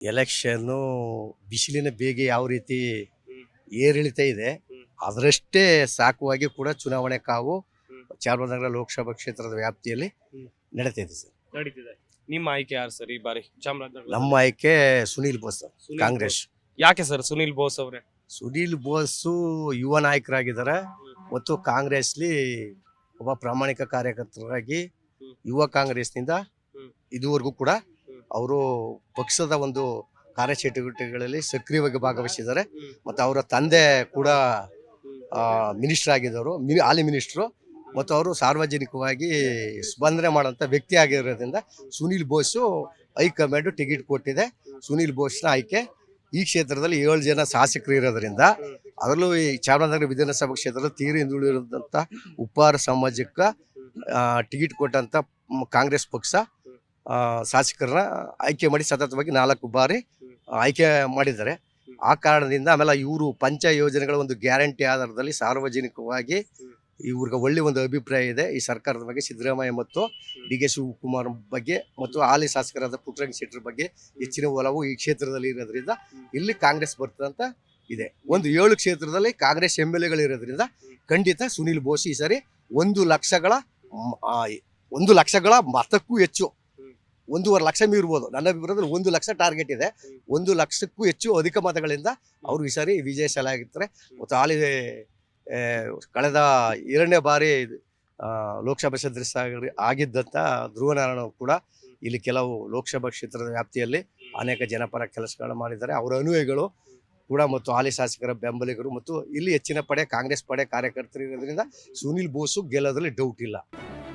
Election ಬಿಸಿಲಿನ ಬೇಗೆ ಯಾವ ರೀತಿ ಏರಿಳಿತ ಇದೆ. ಅದರಷ್ಟೇ ಸಾಕುವಾಗಿ ಕೂಡ ಚುನಾವಣೆ ಕಾವು. ಚಾಮರಾಜನಗರ ಲೋಕಸಭಾ ಕ್ಷೇತ್ರದ ವ್ಯಾಪ್ತಿಯಲ್ಲಿ ನಡೀತಿದೆ ಸರ್. ನಡೀತಿದೆ. ನಿಮ್ಮ ಆಯ್ಕೆ ಯಾರು ಸರ್ ಈ ಬಾರಿ ಚಾಮರಾಜನಗರ ನಮ್ಮ ಆಯ್ಕೆ ಸುನೀಲ್ ಬೋಸ್ ಸರ್, ಸುನೀಲ್ ಕಾಂಗ್ರೆಸ್. ಯಾಕೆ ಸರ್ ಸುನಿಲ್ ಬೋಸ್ ಅವರೇ? ಸುನೀಲ್ ಬೋಸು ಯುವ ನಾಯಕರಾಗಿದ್ದಾರೆ ಮತ್ತು ಕಾಂಗ್ರೆಸ್ಲಿ ಒಬ್ಬ ಪ್ರಾಮಾಣಿಕ ಕಾರ್ಯಕರ್ತರಾಗಿ ಯುವ ಕಾಂಗ್ರೆಸ್ನಿಂದ. ಇದುವರೆಗೂ ಕೂಡ. ಅವರು ಪಕ್ಷದ ಒಂದು ಕಾರ್ಯಚಟುವಟಿಕೆಗಳಲ್ಲಿ ಸಕ್ರಿಯವಾಗಿ ಭಾಗವಹಿಸಿದ್ದಾರೆ. ಮತ್ತು ಅವರ ತಂದೆ ಕೂಡ ಮಿನಿಸ್ಟರ್ ಆಗಿದ್ದವರು, ಮಿನಿ, ಹಾಲಿ ಮಿನಿಸ್ಟ್ರು ಮತ್ತು ಅವರು ಸಾರ್ವಜನಿಕವಾಗಿ ಸ್ಪಂದನೆ ಮಾಡೋಂಥ ವ್ಯಕ್ತಿ ಆಗಿರೋದ್ರಿಂದ ಸುನೀಲ್ ಬೋಸು ಹೈಕಮಾಂಡ್ ಟಿಕೆಟ್ ಕೊಟ್ಟಿದೆ. ಸುನೀಲ್ ಬೋಸ್ನ ಆಯ್ಕೆ ಈ ಕ್ಷೇತ್ರದಲ್ಲಿ ಏಳು ಜನ ಶಾಸಕರು ಇರೋದ್ರಿಂದ ಅದರಲ್ಲೂ ಈ ಚಾಮರಾಜನಗರ ವಿಧಾನಸಭಾ ಕ್ಷೇತ್ರದ ತೀರ ಹಿಂದುಳಿದಂಥ ಉಪ್ಪಾರ ಸಮಾಜಕ್ಕೆ ಟಿಕೆಟ್ ಕೊಟ್ಟಂಥ ಕಾಂಗ್ರೆಸ್ ಪಕ್ಷ ಶಾಸಕರನ್ನ ಆಯ್ಕೆ ಮಾಡಿ ಸತತವಾಗಿ ನಾಲ್ಕು ಬಾರಿ ಆಯ್ಕೆ ಮಾಡಿದ್ದಾರೆ. ಆ ಕಾರಣದಿಂದ ಆಮೇಲೆ ಇವರು ಪಂಚ ಯೋಜನೆಗಳ ಒಂದು ಗ್ಯಾರಂಟಿ ಆಧಾರದಲ್ಲಿ ಸಾರ್ವಜನಿಕವಾಗಿ ಇವ್ರಿಗೆ ಒಳ್ಳೆ ಒಂದು ಅಭಿಪ್ರಾಯ ಇದೆ. ಈ ಸರ್ಕಾರದ ಬಗ್ಗೆ ಸಿದ್ದರಾಮಯ್ಯ ಮತ್ತು ಡಿ ಕೆ ಶಿವಕುಮಾರ್ ಬಗ್ಗೆ ಮತ್ತು ಹಾಲಿ ಶಾಸಕರಾದ ಪುಟ್ಟರಂಗ ಶೆಟ್ಟರ್ ಬಗ್ಗೆ ಹೆಚ್ಚಿನ ಒಲವು ಈ ಕ್ಷೇತ್ರದಲ್ಲಿ ಇರೋದ್ರಿಂದ ಇಲ್ಲಿ ಕಾಂಗ್ರೆಸ್ ಬರ್ತದಂತ ಇದೆ. ಒಂದು ಏಳು ಕ್ಷೇತ್ರದಲ್ಲಿ ಕಾಂಗ್ರೆಸ್ ಎಂ ಎಲ್ ಎಗಳಿರೋದ್ರಿಂದ ಖಂಡಿತ ಸುನೀಲ್ ಬೋಸ್ ಈ ಸರಿ ಒಂದು ಲಕ್ಷಗಳ ಒಂದು ಲಕ್ಷಗಳ ಮತಕ್ಕೂ ಹೆಚ್ಚು ಒಂದೂವರೆ ಲಕ್ಷ ಮೀರ್ಬೋದು. ನನ್ನ ಅಭಿಪ್ರಾಯದಲ್ಲಿ ಒಂದು ಲಕ್ಷ ಟಾರ್ಗೆಟ್ ಇದೆ. ಒಂದು ಲಕ್ಷಕ್ಕೂ ಹೆಚ್ಚು ಅಧಿಕ ಮತಗಳಿಂದ ಅವರು ಈ ಸಾರಿ ವಿಜಯಶಾಲಾಗಿರ್ತಾರೆ ಮತ್ತು ಹಾಲಿ ಕಳೆದ ಎರಡನೇ ಬಾರಿ ಲೋಕಸಭಾ ಸದಸ್ಯ ಆಗಿದ್ದಂಥ ಧ್ರುವನಾರಾಯಣ ಕೂಡ ಇಲ್ಲಿ ಕೆಲವು ಲೋಕಸಭಾ ಕ್ಷೇತ್ರದ ವ್ಯಾಪ್ತಿಯಲ್ಲಿ ಅನೇಕ ಜನಪರ ಕೆಲಸಗಳನ್ನು ಮಾಡಿದ್ದಾರೆ. ಅವರ ಅನುಯಾಯಿಗಳು ಕೂಡ ಮತ್ತು ಹಾಲಿ ಶಾಸಕರ ಬೆಂಬಲಿಗರು ಮತ್ತು ಇಲ್ಲಿ ಹೆಚ್ಚಿನ ಪಡೆ ಕಾಂಗ್ರೆಸ್ ಪಡೆ ಕಾರ್ಯಕರ್ತರು ಇರೋದ್ರಿಂದ ಸುನಿಲ್ ಬೋಸು ಗೆಲ್ಲೋದ್ರಲ್ಲಿ ಡೌಟ್ ಇಲ್ಲ.